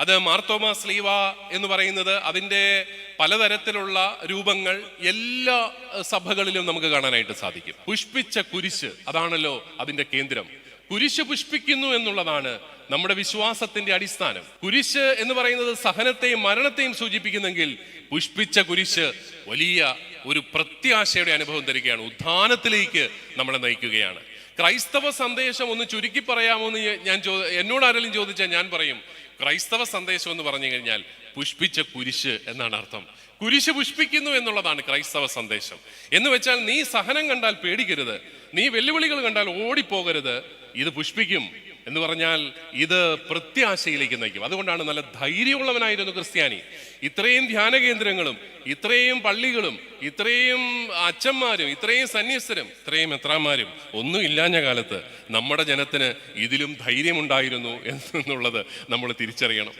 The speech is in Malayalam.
അത് മാർത്തോമ സ്ലീവ എന്ന് പറയുന്നത് അതിന്റെ പലതരത്തിലുള്ള രൂപങ്ങൾ എല്ലാ സഭകളിലും നമുക്ക് കാണാനായിട്ട് സാധിക്കും. പുഷ്പിച്ച കുരിശ് അതാണല്ലോ അതിന്റെ കേന്ദ്രം. കുരിശ് പുഷ്പിക്കുന്നു എന്നുള്ളതാണ് നമ്മുടെ വിശ്വാസത്തിന്റെ അടിസ്ഥാനം. കുരിശ് എന്ന് പറയുന്നത് സഹനത്തെയും മരണത്തെയും സൂചിപ്പിക്കുന്നെങ്കിൽ പുഷ്പിച്ച കുരിശ് വലിയ ഒരു പ്രത്യാശയുടെ അനുഭവം തരികയാണ്. ഉദ്ധാനത്തിലേക്ക് നമ്മളെ നയിക്കുകയാണ്. ക്രൈസ്തവ സന്ദേശം ഒന്ന് ചുരുക്കി പറയാമോ എന്ന് ഞാൻ ചോ എന്നോട് ആരെങ്കിലും ചോദിച്ചാൽ ഞാൻ പറയും. ക്രൈസ്തവ സന്ദേശം എന്ന് പറഞ്ഞു കഴിഞ്ഞാൽ പുഷ്പിച്ച കുരിശ് എന്നാണ് അർത്ഥം. കുരിശ് പുഷ്പിക്കുന്നു എന്നുള്ളതാണ് ക്രൈസ്തവ സന്ദേശം. എന്ന് വെച്ചാൽ നീ സഹനം കണ്ടാൽ പേടിക്കരുത്. നീ വെല്ലുവിളികൾ കണ്ടാൽ ഓടിപ്പോകരുത്. ഇത് പുഷ്പിക്കും. എന്ന് പറഞ്ഞാൽ ഇത് പ്രത്യാശയിലേക്ക് നയിക്കും. അതുകൊണ്ടാണ് നല്ല ധൈര്യമുള്ളവനായിരുന്നു ക്രിസ്ത്യാനി. ഇത്രയും ധ്യാന കേന്ദ്രങ്ങളും ഇത്രയും പള്ളികളും ഇത്രയും അച്ഛന്മാരും ഇത്രയും സന്യസ്തരും ഇത്രയും എത്രമാരും ഒന്നും ഇല്ലാഞ്ഞ കാലത്ത് നമ്മുടെ ജനത്തിന് ഇതിലും ധൈര്യമുണ്ടായിരുന്നു എന്നുള്ളത് നമ്മൾ തിരിച്ചറിയണം.